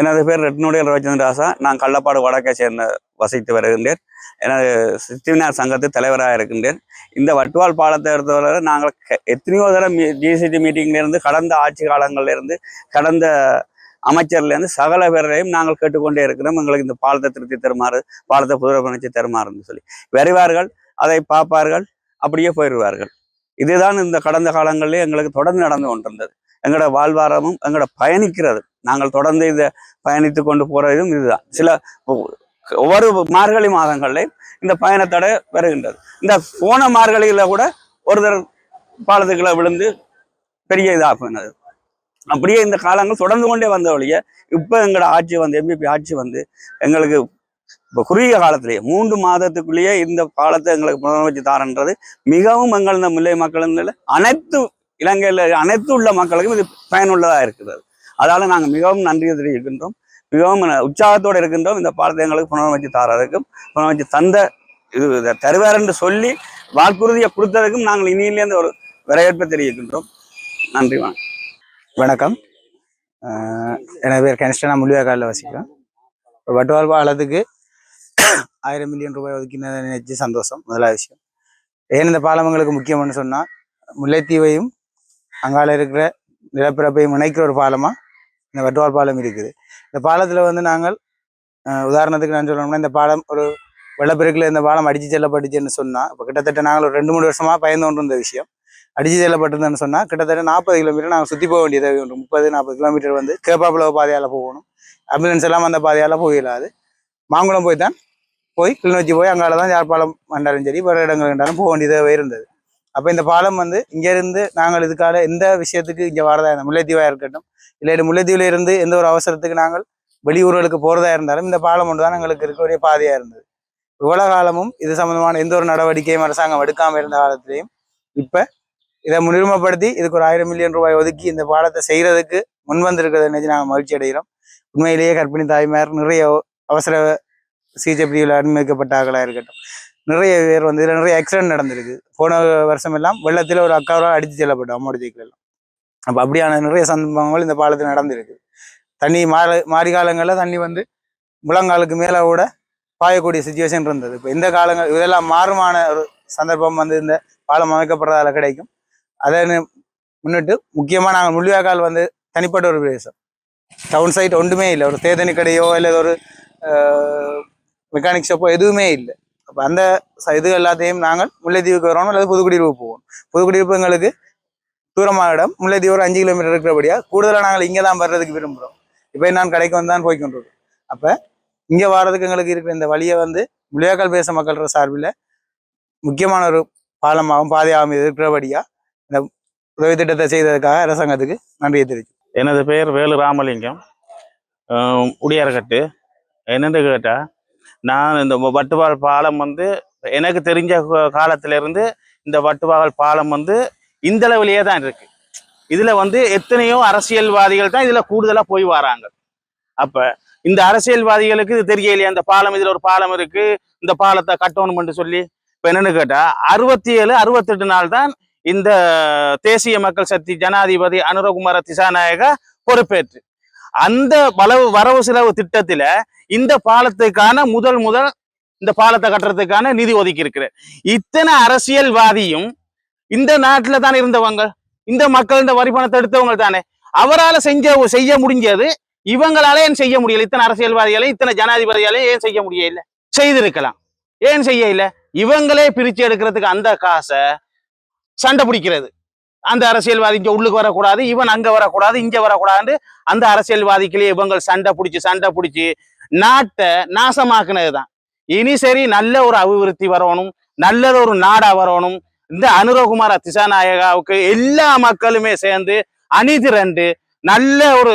எனது பேர் ரெட்னுடைய ரவிச்சந்திர ராசா நான் கள்ளப்பாடு வடக்கை சேர்ந்த வசித்து வருகின்றேன். எனது சித்திவினார் சங்கத்து தலைவராக இருக்கின்றேன். இந்த வட்டுவால் பாலத்தை எடுத்தவரை நாங்கள் எத்தனையோ தடவை ஜிசிடி மீட்டிங்ல இருந்து கடந்த ஆட்சி காலங்களிலிருந்து கடந்த அமைச்சர்ல இருந்து சகல பேரையும் நாங்கள் கேட்டுக்கொண்டே இருக்கிறோம். எங்களுக்கு இந்த பாலத்தை திருத்தி தருமாறு பாலத்தை புதுரப்பணிச்சு தருமாறுன்னு சொல்லி. வருவார்கள் அதை பார்ப்பார்கள் அப்படியே போயிடுவார்கள் இதுதான் இந்த கடந்த காலங்களிலே எங்களுக்கு தொடர்ந்து நடந்து கொண்டிருந்தது. எங்களோட வாழ்வாரமும் எங்களோட பயணிக்கிறது. நாங்கள் தொடர்ந்து இதை பயணித்து கொண்டு போறதும் இதுதான். சில ஒவ்வொரு மார்கழி மாதங்கள்லையும் இந்த பயணத்தடை வருகின்றது. இந்த போன மார்கழியில கூட ஒருத்தர் பாலத்துக்குள்ள விழுந்து பெரிய இதாக போனது அப்படியே இந்த காலங்கள் தொடர்ந்து கொண்டே வந்த வழிய இப்போ எங்களோட ஆட்சி வந்து எம்பிபி ஆட்சி வந்து எங்களுக்கு இப்போ குறுகிய காலத்திலேயே மூன்று மாதத்துக்குள்ளேயே இந்த காலத்தை எங்களுக்கு புனரமைச்சு தாரன்றது மிகவும் எங்கள் இந்த முல்லை மக்கள் அனைத்து இலங்கையில் அனைத்து உள்ள மக்களுக்கும் இது பயனுள்ளதாக இருக்கிறது. அதால நாங்கள் மிகவும் நன்றி தெரிவிக்கின்றோம் மிகவும் உற்சாகத்தோடு இருக்கின்றோம். இந்த பாலத்தை எங்களுக்கு புனரமைச்சு தாரதுக்கும் புனரமைச்சு தந்த இது தருவார் என்று சொல்லி வாக்குறுதியை கொடுத்ததுக்கும் நாங்கள் இனியிலேருந்து ஒரு வரவேற்பை தெரிவிக்கின்றோம். நன்றி வணக்கம். வணக்கம். எனது பேர் கனிஷ்டனா முள்ளிவாக்காலில் வசிக்கிறேன். இப்போ வட்டுவால் பாலத்துக்கு ஆயிரம் மில்லியன் ரூபாய் ஒதுக்கினதை நினைச்சு சந்தோஷம். முதலாவது விஷயம். ஏன் இந்த பாலம் எங்களுக்கு முக்கியம்னு சொன்னால் முல்லைத்தீவையும் அங்கால இருக்கிற நிலப்பரப்பையும் இணைக்கிற ஒரு பாலமாக இந்த வட்டுவால் பாலம் இருக்குது. இந்த பாலத்தில் வந்து நாங்கள் உதாரணத்துக்கு நான் சொல்லணும்னா இந்த பாலம் ஒரு வெள்ளப்பெருக்கில் இந்த பாலம் அடிச்சு செல்லப்பட்டுச்சுன்னு சொன்னால் இப்போ கிட்டத்தட்ட நாங்கள் ஒரு ரெண்டு மூணு வருஷமாக பயந்து கொண்டு இருந்த விஷயம். அடிச்சு செல்லப்பட்டிருந்தேன்னு சொன்னால் கிட்டத்தட்ட நாற்பது கிலோமீட்டர் நாங்கள் சுற்றி போக வேண்டியது உண்டு. முப்பது நாற்பது கிலோமீட்டர் வந்து கேப்பாப்புலவு பாதையால் போகணும். ஆம்புலன்ஸ் எல்லாம் அந்த பாதையால் போயிடாது மாங்குளம் போய் தான் போய் கிளிநொச்சி போய் அங்கால தான் யாழ்ப்பாணம் வந்தாலும் சரி வேறு இடங்கள் கண்டாலும் போக வேண்டியதாக இருந்தது. அப்போ இந்த பாலம் வந்து இங்கேருந்து நாங்கள் இதுக்காக எந்த விஷயத்துக்கு இங்கே வரதா இருந்தால் முல்லைத்தீவாக இருக்கட்டும் இல்லாட்டி முல்லைத்தீவில் இருந்து எந்த ஒரு அவசரத்துக்கு நாங்கள் வெளியூர்களுக்கு போகிறதா இருந்தாலும் இந்த பாலம் ஒன்று தான் எங்களுக்கு இருக்கக்கூடிய பாதையாக இருந்தது. இவ்வளோ காலமும் இது சம்மந்தமான எந்த ஒரு நடவடிக்கையும் அரசாங்கம் எடுக்காமல் இருந்த காலத்திலையும் இப்போ இதை முன்னுரிமைப்படுத்தி இதுக்கு ஒரு ஆயிரம் மில்லியன் ரூபாய் ஒதுக்கி இந்த பாலத்தை செய்யறதுக்கு முன் வந்திருக்கிறத நினைச்சு நாங்கள் மகிழ்ச்சி அடைகிறோம். உண்மையிலேயே கர்ப்பிணி தாய்மார் நிறைய அவசர சிகிச்சை பிரிவில் அனுமதிக்கப்பட்டார்களாக இருக்கட்டும். நிறைய பேர் வந்து இதில் நிறைய ஆக்சிடென்ட் நடந்திருக்கு. போன வருஷம் எல்லாம் வெள்ளத்தில் ஒரு அக்காவரால் அடித்து செல்லப்பட்டோம் அம்மோடி தீக்கில் எல்லாம் அப்போ அப்படியான நிறைய சந்தர்ப்பங்கள் இந்த பாலத்தில் நடந்திருக்கு. தண்ணி மாற மாறி காலங்களில் தண்ணி வந்து முழங்காலுக்கு மேலே கூட பாயக்கூடிய சுச்சுவேஷன் இருந்தது. இப்போ இந்த காலங்கள் இதெல்லாம் மாறுமான ஒரு சந்தர்ப்பம் வந்து இந்த பாலம் அமைக்கப்படுறதால கிடைக்கும். அதை முன்னிட்டு முக்கியமாக நாங்கள் முள்ளிவாய்க்கால் வந்து தனிப்பட்ட ஒரு பிரதேசம். டவுன் சைட் ஒன்றுமே இல்லை. ஒரு தேதனி கடையோ இல்லை ஒரு மெக்கானிக் ஷாப்போ எதுவுமே இல்லை. அப்போ அந்த இது எல்லாத்தையும் நாங்கள் முல்லைத்தீவுக்கு வரணும் அல்லது புதுக்குடியிருப்பு போவோம். புதுக்குடியிருப்பு எங்களுக்கு தூரமான இடம் முல்லைத்தீவு ஒரு அஞ்சு கிலோமீட்டர் இருக்கிறபடியாக கூடுதலாக நாங்கள் இங்கே தான் வர்றதுக்கு விரும்புகிறோம் இப்போ நான் கடைக்கு வந்து தான் போய் அப்போ இங்கே வர்றதுக்கு எங்களுக்கு இருக்கிற இந்த வழியை வந்து முள்ளிவாக்கால் பேச மக்கள்கிற சார்பில் முக்கியமான ஒரு பாலமாகவும் பாதையாகவும் இருக்கிறபடியாக இந்த உதவி திட்டத்தை செய்ததுக்காக அரசாங்கத்துக்கு நன்றியை தெரிவிக்கும் எனது பெயர் வேலு ராமலிங்கம் உடியார்கட்டு. என்னென்று என்னென்னு கேட்டால் நான் இந்த வ- வட்டுவால் பாலம் வந்து எனக்கு தெரிஞ்ச காலத்திலிருந்து காலத்துல இருந்து இந்த வட்டுவால் பாலம் வந்து இந்த அளவுலேயே தான் இருக்கு. இதுல வந்து எத்தனையோ அரசியல்வாதிகள் தான் இதுல கூடுதலா போய் வராங்க. அப்ப இந்த அரசியல்வாதிகளுக்கு இது தெரியலையே அந்த பாலம் இதுல ஒரு பாலம் இருக்கு இந்த பாலத்தை கட்டணும்னு சொல்லி. இப்ப என்னன்னு கேட்டா அறுபத்தி ஏழு அறுபத்தெட்டு நாள் தான் இந்த தேசிய மக்கள் சக்தி ஜனாதிபதி அனுரகுமார திசாநாயக பொறுப்பேற்று. அந்த வளவு வரவு செலவு திட்டத்துல இந்த பாலத்துக்கான முதல் முதல் இந்த பாலத்தை கட்டுறதுக்கான நிதி ஒதுக்கி இருக்கிற இத்தனை அரசியல்வாதியும் இந்த நாட்டுல தான் இருந்தவங்க? இந்த மக்கள் இந்த வரி பணத்தை எடுத்தவங்க தானே? அவரால செஞ்ச செய்ய முடிஞ்சது இவங்களால ஏன் செய்ய முடியல? இத்தனை அரசியல்வாதிகளையும் இத்தனை ஜனாதிபதிகளையும் ஏன் செய்ய முடியல? செய்திருக்கலாம். ஏன் செய்ய இல்ல இவங்களே பிரிச்சு எடுக்கிறதுக்கு அந்த காசை சண்டை பிடிக்கிறது. அந்த அரசியல்வாதி இங்க உள்ளுக்கு வரக்கூடாது இவன் அங்க வரக்கூடாது இங்க வரக்கூடாதுன்னு அந்த அரசியல்வாதிகளே இவங்க சண்டை பிடிச்சி சண்டை பிடிச்சி நாட்டை நாசமாக்குனது தான் இனி சரி நல்ல ஒரு அபிவிருத்தி வரணும் நல்ல ஒரு நாடா வரணும். இந்த அனுரகுமார திசாநாயகாவுக்கு எல்லா மக்களுமே சேர்ந்து அணி திரண்டு நல்ல ஒரு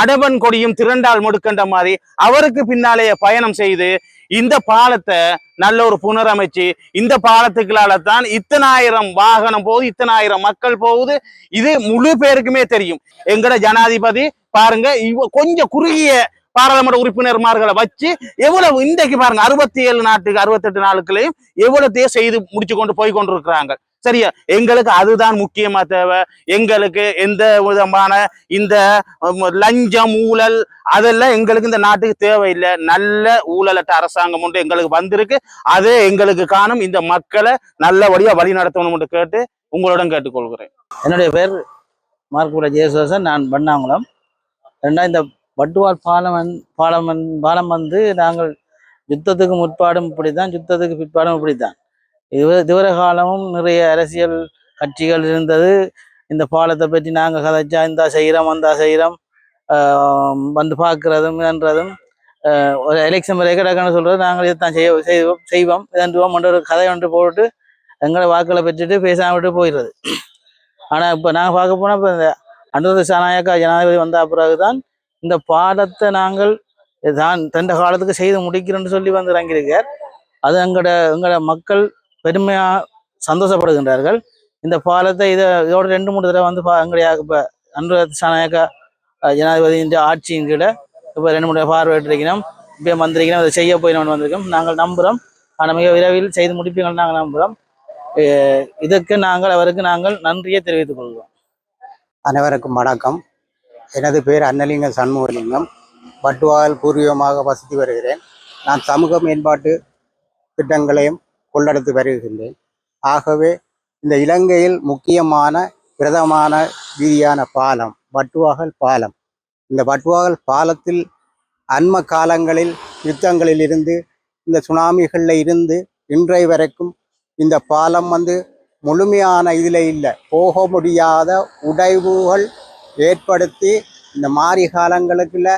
அடவன் கொடியும் திரண்டால் முடுக்கின்ற மாதிரி அவருக்கு பின்னாலேயே பயணம் செய்து இந்த பாலத்தை நல்ல ஒரு புனரமைச்சு இந்த பாலத்துக்களால தான் இத்தனாயிரம் வாகனம் போகுது இத்தனாயிரம் மக்கள் போகுது. இது முழு பேருக்குமே தெரியும். எங்கட ஜனாதிபதி பாருங்க இவ கொஞ்சம் குறுகிய பாராளுமன்ற உறுப்பினர்மார்களை வச்சு எவ்வளவு இன்றைக்கு பாருங்க அறுபத்தி ஏழு நாட்டுக்கு அறுபத்தெட்டு நாளுக்குள்ளேயும் எவ்வளத்தையும் செய்து முடிச்சு கொண்டு போய் கொண்டிருக்கிறாங்க. சரியா? எங்களுக்கு அதுதான் முக்கியமா தேவை. எங்களுக்கு எந்த விதமான இந்த லஞ்சம் ஊழல் அதெல்லாம் எங்களுக்கு இந்த நாட்டுக்கு தேவையில்லை. நல்ல ஊழலற்ற அரசாங்கம் ஒன்று எங்களுக்கு வந்திருக்கு. அதே எங்களுக்கு காணும் இந்த மக்களை நல்லபடியா வழி நடத்தணும் கேட்டு உங்களுடன் கேட்டுக்கொள்கிறேன். என்னுடைய பேர் மார்க்குட ஜெயசோசன். நான் பண்ணாங்குளம் ரெண்டா இந்த வட்டுவால் பாலம் பாலம் பாலம் வந்து நாங்கள் யுத்தத்துக்கு முற்பாடும் இப்படி தான் யுத்தத்துக்கு பிற்பாடும் இப்படி தான் இது இதுவரை காலமும் நிறைய அரசியல் கட்சிகள் இருந்தது. இந்த பாலத்தை பற்றி நாங்கள் கதைச்சா இந்தா செய்கிறோம் அந்தா செய்கிறோம் வந்து பார்க்குறதும் என்றதும் ஒரு எலெக்ஷன் வரை கிடக்குன்னு சொல்கிறது நாங்கள் இதைத்தான் செய்ய செய்வோம் செய்வோம் இதன்றுவோம் ஒரு கதை ஒன்று போட்டு எங்களை வாக்களை பெற்றுட்டு பேசாம விட்டு போயிடுறது. ஆனால் இப்போ நாங்கள் பார்க்க போனால் இப்போ இந்த அனுரத சனாயக்கா ஜனாதிபதி வந்த பிறகு தான் இந்த பாலத்தை நாங்கள் தான் தண்ட காலத்துக்கு செய்து முடிக்கிறோன்னு சொல்லி வந்து இறங்கியிருக்கார். அது எங்களோட எங்களோட மக்கள் பெருமையாக சந்தோஷப்படுகின்றார்கள். இந்த பாலத்தை இதை இதோட ரெண்டு மூணு தடவை வந்து பா- எங்களுடைய இப்போ அன்று சனநாயக ஜனாதிபதியின் ஆட்சியின் கீழே இப்போ ரெண்டு மூணு பார்வையிட்டிருக்கிறோம். இப்போ வந்திருக்கிறோம் அதை செய்ய போய் நம்ம வந்திருக்கோம். நாங்கள் நம்புகிறோம் ஆனால் மிக விரைவில் செய்து முடிப்பீங்கள் நாங்கள் நம்புகிறோம் இதற்கு நாங்கள் அவருக்கு நாங்கள் நன்றியை தெரிவித்துக் கொள்கிறோம். அனைவருக்கும் வணக்கம். எனது பேர் அன்னலிங்கம் சண்முகலிங்கம். பட்டுவால் பூர்வீகமாக வசித்து வருகிறேன். நான் சமூக மேம்பாட்டு திட்டங்களையும் கொள்ளெடுத்து வருகின்றேன். ஆகவே இந்த இலங்கையில் முக்கியமான பிரதமான வீதியான பாலம் வட்டுவாகல் பாலம். இந்த வட்டுவாகல் பாலத்தில் அண்ம காலங்களில் யுத்தங்களில் இருந்து இந்த சுனாமிகளில் இருந்து இன்றை வரைக்கும் இந்த பாலம் வந்து முழுமையான இதில் இல்லை. போக முடியாத உடைவுகள் ஏற்படுத்தி இந்த மாறி காலங்களுக்குள்ள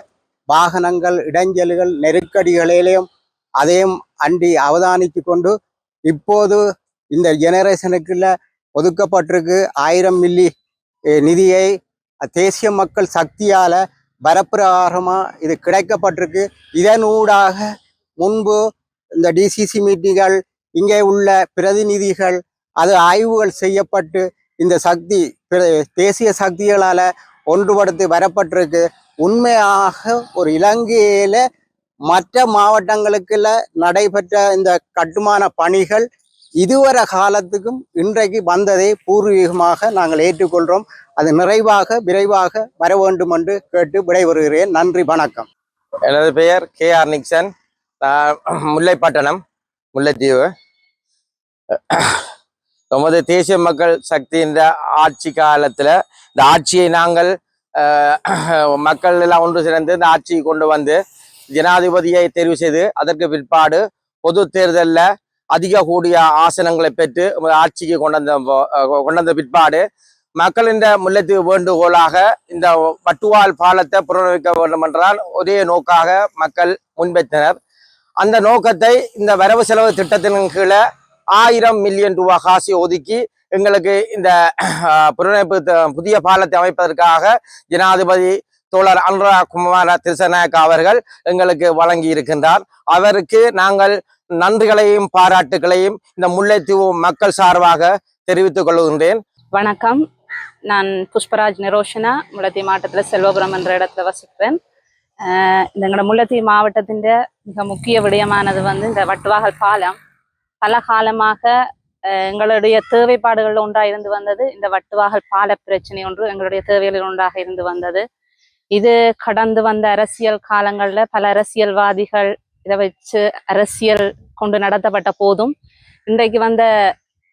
வாகனங்கள் இடைஞ்சல்கள் நெருக்கடிகளிலையும் அதையும் அண்டி அவதானித்து கொண்டு இப்போது இந்த ஜெனரேஷனுக்குள்ள ஒதுக்கப்பட்டிருக்கு ஆயிரம் மில்லி நிதியை. தேசிய மக்கள் சக்தியால் வரப்பிரகாரமாக இது கிடைக்கப்பட்டிருக்கு. இதனூடாக முன்பு இந்த டிசிசி மீட்டிங்கள் இங்கே உள்ள பிரதிநிதிகள் அது ஆய்வுகள் செய்யப்பட்டு இந்த சக்தி தேசிய சக்திகளால் ஒன்றுபடுத்தி வரப்பட்டிருக்கு. உண்மையாக ஒரு இலங்கையில் மற்ற மாவட்டங்களுக்குள்ள நடைபெற்ற இந்த கட்டுமான பணிகள் இதுவரை காலத்துக்கும் இன்றைக்கு வந்ததை பூர்வீகமாக நாங்கள் ஏற்றுக்கொள்கிறோம் அது நிறைவாக விரைவாக வர வேண்டும் என்று கேட்டு விடைபெறுகிறேன். நன்றி வணக்கம். எனது பெயர் K R Nixon. Mullaipattanam Mullaitivu. நமது தேசிய மக்கள் சக்தியின் ஆட்சி காலத்தில் இந்த ஆட்சியை நாங்கள் மக்கள் எல்லாம் ஒன்று சேர்ந்து இந்த ஆட்சியை கொண்டு வந்து ஜனாதிபதியை தெரிவு செய்து அதற்கு பிற்பாடு பொது தேர்தலில் அதிக கூடிய ஆசனங்களை பெற்று ஆட்சிக்கு கொண்டு வந்த கொண்டு வந்த பிற்பாடு மக்களின் முல்லைத்தீவு வேண்டுகோளாக இந்த வட்டுவால் பாலத்தை புறநமைக்க வேண்டும் என்றால் ஒரே நோக்காக மக்கள் முன்வைத்தனர். அந்த நோக்கத்தை இந்த வரவு செலவு திட்டத்தின் கீழே ஆயிரம் மில்லியன் ரூபாய் காசு ஒதுக்கி எங்களுக்கு இந்த அஹ், புறநமைப்பு புதிய பாலத்தை அமைப்பதற்காக ஜனாதிபதி தோழர் அனுரா குமார திருசநாயக்கா அவர்கள் எங்களுக்கு வழங்கி இருக்கின்றார் அவருக்கு நாங்கள் நன்றிகளையும் பாராட்டுகளையும் இந்த முல்லைத்தீவு மக்கள் சார்பாக தெரிவித்துக் கொள்கின்றேன். வணக்கம். நான் புஷ்பராஜ் நிரோஷனா முல்லைத்தீவு மாவட்டத்தில் செல்வபுரம் என்ற இடத்துல வசிக்கிறேன். இந்த எங்களோட முல்லைத்தீவு மாவட்டத்தின் மிக முக்கிய விடயமானது வந்து இந்த வட்டுவாகல் பாலம். பல காலமாக எங்களுடைய தேவைப்பாடுகளில் ஒன்றாக இருந்து வந்தது இந்த வட்டுவாகல் பால பிரச்சனை ஒன்று எங்களுடைய தேவைகளில் ஒன்றாக இருந்து வந்தது. இது கடந்து வந்த அரசியல் காலங்கள்ல பல அரசியல்வாதிகள் இதை வச்சு அரசியல் கொண்டு நடத்தப்பட்ட போதும் இன்றைக்கு வந்த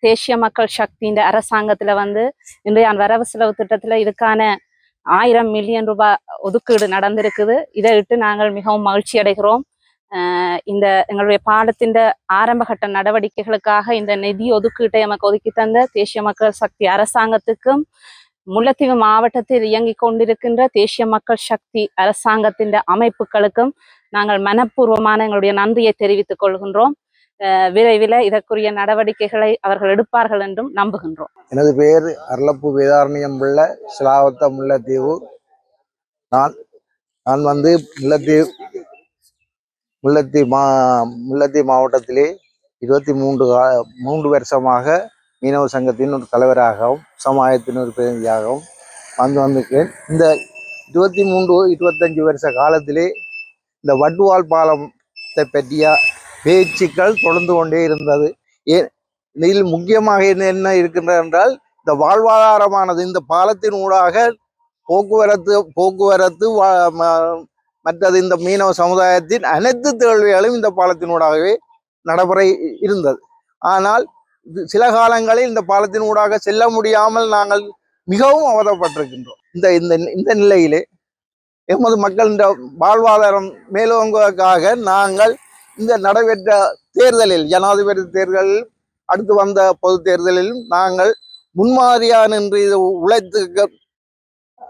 தேசிய மக்கள் சக்தி இந்த அரசாங்கத்துல வந்து இன்றைய வரவு செலவு திட்டத்துல இதுக்கான ஆயிரம் மில்லியன் ரூபாய் ஒதுக்கீடு நடந்திருக்குது. இதை இட்டு நாங்கள் மிகவும் மகிழ்ச்சி அடைகிறோம். இந்த எங்களுடைய பாடத்தின் ஆரம்பகட்ட நடவடிக்கைகளுக்காக இந்த நிதி ஒதுக்கீட்டை நமக்கு ஒதுக்கி தந்த தேசிய மக்கள் சக்தி அரசாங்கத்துக்கும் முல்லைத்தீவு மாவட்டத்தில் இயங்கிக் கொண்டிருக்கின்ற தேசிய மக்கள் சக்தி அரசாங்கத்தின் அமைப்புகளுக்கும் நாங்கள் மனப்பூர்வமான எங்களுடைய நன்றியை தெரிவித்துக் கொள்கின்றோம். விரைவில் இதற்குரிய நடவடிக்கைகளை அவர்கள் எடுப்பார்கள் என்றும் நம்புகின்றோம். எனது பெயர் அருளப்பு வேதாரண்யம் உள்ள சிலாவத்த முல்லைத்தீவு. நான் நான் வந்து முல்லைத்தீவு முல்லைத்தீவு மா முல்லைத்தீவு மாவட்டத்திலே இருபத்தி மூன்று கா மூன்று வருஷமாக மீனவ சங்கத்தின் ஒரு தலைவராகவும் சமாயத்தின் ஒரு பிரதிநிதியாகவும் வந்து வந்திருக்கிறேன். இந்த இருபத்தி மூன்று இருபத்தஞ்சு வருஷ காலத்திலே இந்த வட்டுவால் பாலத்தை பற்றிய பேச்சுக்கள் தொடர்ந்து கொண்டே இருந்தது. ஏன் இதில் முக்கியமாக என்ன என்ன இருக்கின்றது என்றால் இந்த வாழ்வாதாரமானது இந்த பாலத்தின் ஊடாக போக்குவரத்து போக்குவரத்து வா- ம- மற்றது இந்த மீனவ சமுதாயத்தின் அனைத்து தேவைகளும் இந்த பாலத்தினூடாகவே நடைபெற இருந்தது. ஆனால் சில காலங்களில் இந்த பாலத்தின் ஊடாக செல்ல முடியாமல் நாங்கள் மிகவும் அவதப்பட்டிருக்கின்றோம். இந்த இந்த இந்த நிலையிலே எமது மக்களின் வாழ்வாதாரம் மேலோங்குவதற்காக நாங்கள் இந்த நடைபெற்ற தேர்தலில் ஜனாதிபதி தேர்தலில் அடுத்து வந்த பொது தேர்தலிலும் நாங்கள் முன்மாதிரியாக நின்று இது உழைத்து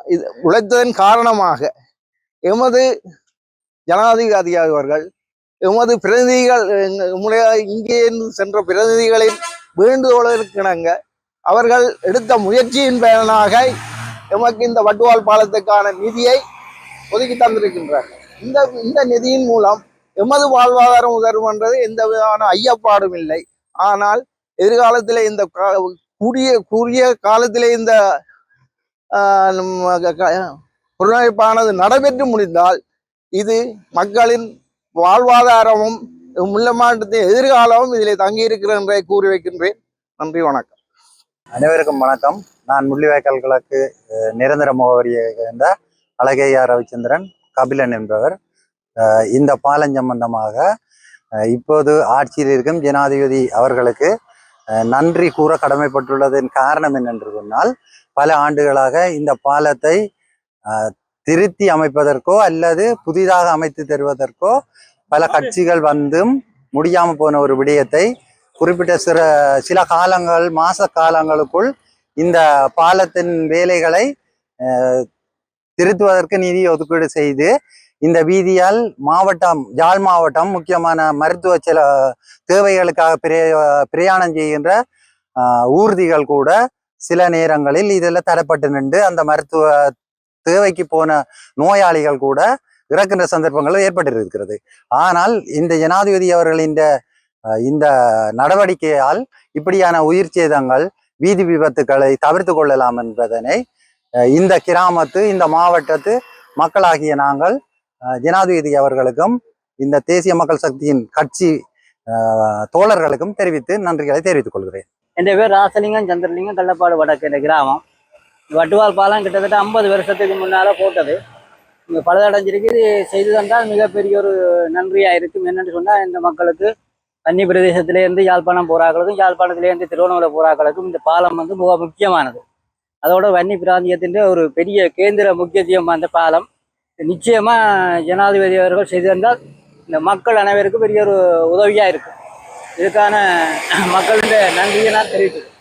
இது உழைத்ததன் காரணமாக எமது ஜனாதிபதி அவர்கள் எமது பிரதிநிதிகள் எங்க- இங்கே இருந்து சென்ற பிரதிநிதிகளின் வேண்டுகோளுக்கு அவர்கள் எடுத்த முயற்சியின் பயனாக எமக்கு இந்த வட்டுவால் பாலத்துக்கான நிதியை ஒதுக்கி தந்திருக்கின்றார்கள். இந்த இந்த நிதியின் மூலம் எமது வாழ்வாதாரம் உதரும் என்றது எந்த விதமான ஐயப்பாடும் இல்லை. ஆனால் எதிர்காலத்தில் இந்த கூடிய கூடிய காலத்திலே இந்த ஆஹ், நம்ம நடைபெற்று முடிந்தால் இது மக்களின் வாழ்வாதாரமும் முல்லை மாவட்டத்தின் எதிர்காலமும் இதில் தங்கி இருக்கிறேன் கூறி வைக்கின்றேன். நன்றி வணக்கம். அனைவருக்கும் வணக்கம். நான் முள்ளிவாய்க்கால் கிழக்கு நிரந்தர முகவரியை சேர்ந்த அழகையா ரவிச்சந்திரன் கபிலன் என்பவர். அஹ், இந்த பாலம் சம்பந்தமாக இப்போது ஆட்சியில் இருக்கும் ஜனாதிபதி அவர்களுக்கு நன்றி கூற கடமைப்பட்டுள்ளதன் காரணம் என்னென்று சொன்னால் பல ஆண்டுகளாக இந்த பாலத்தை அஹ், திருத்தி அமைப்பதற்கோ அல்லது புதிதாக அமைத்து தருவதற்கோ பல கட்சிகள் வந்தும் முடியாமல் போன ஒரு விடயத்தை குறிப்பிட்ட சில சில காலங்கள் மாச காலங்களுக்குள் இந்த பாலத்தின் வேலைகளை திருத்துவதற்கு நிதி ஒதுக்கீடு செய்து இந்த வீதியால் மாவட்டம் யாழ் மாவட்டம் முக்கியமான மருத்துவ சில தேவைகளுக்காக பிரே பிரயாணம் செய்கின்ற ஊர்திகள் கூட சில நேரங்களில் இதில் தரப்பட்டு நின்று அந்த மருத்துவ தேவைக்கு போன நோயாளிகள் கூட இறக்கின்ற சந்தர்ப்பங்கள் ஏற்பட்டிருக்கிறது. ஆனால் இந்த ஜனாதிபதி அவர்களின் இந்த இந்த நடவடிக்கையால் இப்படியான உயிர் சேதங்கள் வீதி விபத்துக்களை தவிர்த்து கொள்ளலாம் என்பதனை இந்த கிராமத்து இந்த மாவட்டத்து மக்களாகிய நாங்கள் ஜனாதிபதி அவர்களுக்கும் இந்த தேசிய மக்கள் சக்தியின் கட்சி தோழர்களுக்கும் தெரிவித்து நன்றிகளை தெரிவித்துக் கொள்கிறேன். என் பேர் ராசலிங்கம் சந்திரலிங்கம் கள்ளப்பாடு வடக்கு இந்த கிராமம். வட்டுவால் பாலம் கிட்டத்தட்ட ஐம்பது வருஷத்துக்கு முன்னால் போட்டது. இங்கே பழுதடைஞ்சிருக்கு செய்து தந்தால் மிகப்பெரிய ஒரு நன்றியாக இருக்கும் என்னென்னு சொன்னால் இந்த மக்களுக்கு கன்னி பிரதேசத்திலேருந்து யாழ்ப்பாணம் போராக்களுக்கும் யாழ்ப்பாணத்திலேருந்து திருவண்ணாமலை போராக்களுக்கும் இந்த பாலம் வந்து மிக முக்கியமானது. அதோட வன்னி பிராந்தியத்தின் ஒரு பெரிய கேந்திர முக்கியத்துவம் அந்த பாலம். நிச்சயமாக ஜனாதிபதி அவர்கள் செய்து தந்தால் இந்த மக்கள் அனைவருக்கும் பெரிய ஒரு உதவியாக இருக்கும் இதுக்கான மக்களுடைய நன்றியை நான் தெரிவித்துக்கிறேன்